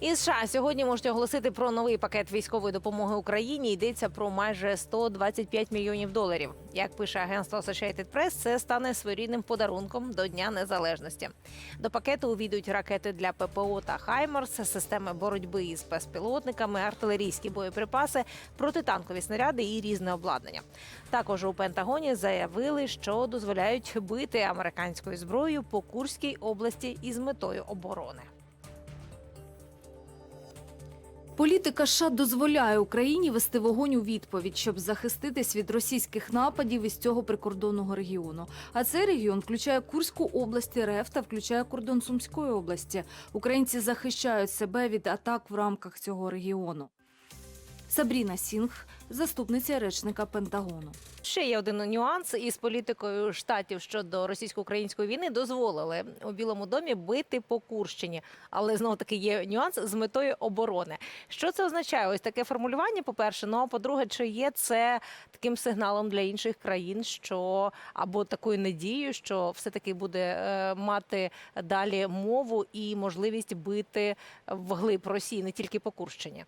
І США сьогодні можуть оголосити про новий пакет військової допомоги Україні. Йдеться про майже 125 мільйонів доларів. Як пише агентство Associated Press, це стане своєрідним подарунком до Дня Незалежності. До пакету увійдуть ракети для ППО та Хаймерс, системи боротьби із безпілотниками, артилерійські боєприпаси, протитанкові снаряди і різне обладнання. Також у Пентагоні заявили, що дозволяють бити американською зброєю по Курській області із метою оборони. Політика США дозволяє Україні вести вогонь у відповідь, щоб захиститись від російських нападів із цього прикордонного регіону. А цей регіон включає Курську область РФ та включає кордон Сумської області. Українці захищають себе від атак в рамках цього регіону. Сабріна Сінг, заступниця речника Пентагону. Ще є один нюанс із політикою штатів щодо російсько-української війни дозволили у Білому домі бити по Курщині, але знову таки є нюанс з метою оборони. Що це означає? Ось таке формулювання. По перше, ну а по-друге, чи є це таким сигналом для інших країн, що або такою надією, що все таки буде е, мати далі мову і можливість бити вглиб Росії, не тільки по Курщині.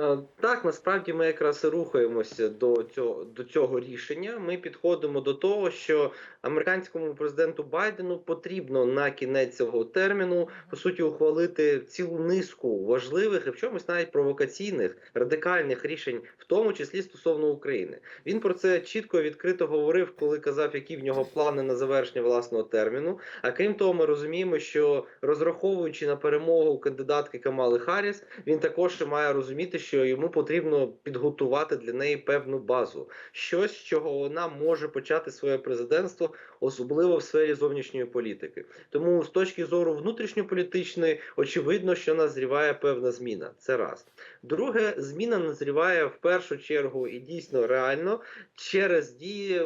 Е, Так, насправді ми якраз і рухаємося до цього до цього рішення. Ми підходимо до того, що американському президенту Байдену потрібно на кінець цього терміну по суті ухвалити цілу низку важливих і в чомусь навіть провокаційних радикальних рішень, в тому числі стосовно України. Він про це чітко відкрито говорив, коли казав, які в нього плани на завершення власного терміну. А крім того, ми розуміємо, що розраховуючи на перемогу кандидатки Камали Харріс, він також має розуміти, що йому потрібно підготувати для неї певну базу, щось, чого вона може почати своє президентство, особливо в сфері зовнішньої політики. Тому з точки зору внутрішньополітичної, очевидно, що назріває певна зміна. Це раз. Друге, зміна назріває в першу чергу і дійсно реально через дії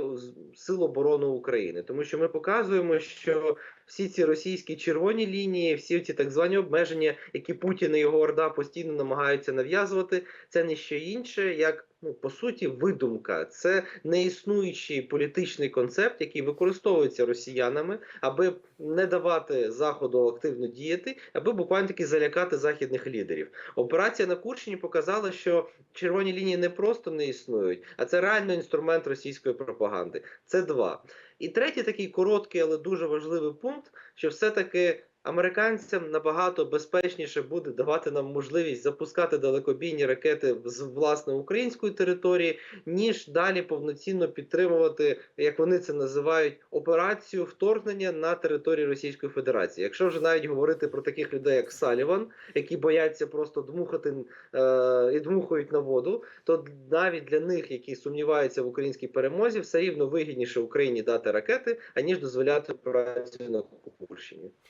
Сил оборони України, тому що ми показуємо, що всі ці російські червоні лінії, всі ці так звані обмеження, які Путін і його орда постійно намагаються нав'язувати, це не що інше, як ну по суті видумка. Це неіснуючий політичний концепт, який використовується росіянами, аби не давати заходу активно діяти, аби буквально таки залякати західних лідерів. Операція на Курщині показала, що червоні лінії не просто не існують, а це реально інструмент російської пропаганди. Це два. І третій такий короткий, але дуже важливий пункт, що все-таки американцям набагато безпечніше буде давати нам можливість запускати далекобійні ракети з власне української території, ніж далі повноцінно підтримувати, як вони це називають, операцію вторгнення на територію Російської Федерації. Якщо вже навіть говорити про таких людей, як Саліван, які бояться просто дмухати е, і дмухають на воду, то навіть для них, які сумніваються в українській перемозі, все рівно вигідніше Україні дати ракети, аніж дозволяти операцію на Курщині.